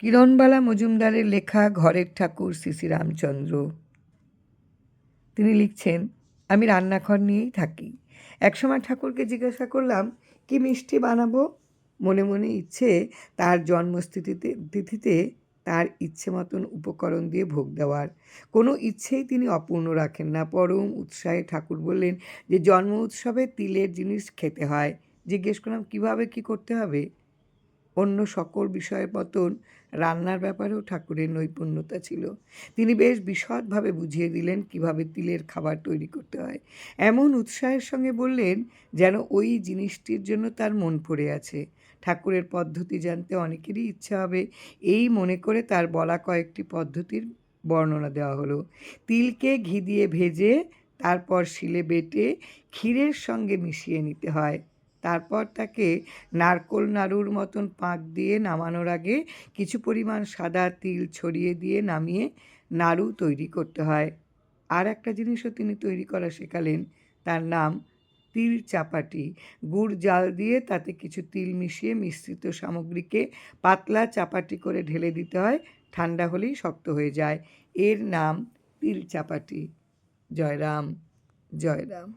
কিরণবালা মজুমদারের লেখা ঘরের ঠাকুর শ্রী রামচন্দ্র। তিনি লিখছেন, আমি রান্নাঘর নিয়েই থাকি। একসময় ঠাকুরকে জিজ্ঞাসা করলাম, কি মিষ্টি বানাবো? মনে মনে ইচ্ছে তার জন্মস্থিতিতে তিথিতে তার ইচ্ছে মতন উপকরণ দিয়ে ভোগ দেওয়ার। কোনো ইচ্ছেই তিনি অপূর্ণ রাখেন না। পরম উৎসাহে ঠাকুর বললেন যে, জন্ম উৎসবে তিলের জিনিস খেতে হয়। জিজ্ঞেস করলাম, কীভাবে কী করতে হবে? অন্য সকল বিষয়ের মতন রান্নার ব্যাপারেও ঠাকুরের নৈপুণ্যতা ছিল। তিনি বেশ বিশদভাবে বুঝিয়ে দিলেন কীভাবে তিলের খাবার তৈরি করতে হয়। এমন উৎসাহের সঙ্গে বললেন যেন ওই জিনিসটির জন্য তার মন পড়ে আছে। ঠাকুরের পদ্ধতি জানতে অনেকেরই ইচ্ছা হবে। এই মনে করে তার বলা কয়েকটি পদ্ধতির বর্ণনা দেওয়া হলো। তিলকে ঘি দিয়ে ভেজে, তারপর শিলে বেটে, ক্ষীরের সঙ্গে মিশিয়ে নিতে হয়। তারপর তাকে নারকোল নাড়ুর মতন পাক দিয়ে নামানোর আগে কিছু পরিমাণ সাদা তিল ছড়িয়ে দিয়ে নামিয়ে নাড়ু তৈরি করতে হয়। আর একটা জিনিসও তিনি তৈরি করা শেখালেন, তার নাম তিল চাপাটি। গুড় জাল দিয়ে তাতে কিছু তিল মিশিয়ে মিশ্রিত সামগ্রীকে পাতলা চাপাটি করে ঢেলে দিতে হয়, ঠান্ডা হলেই শক্ত হয়ে যায়। এর নাম তিল চাপাটি। জয়রাম জয়রাম।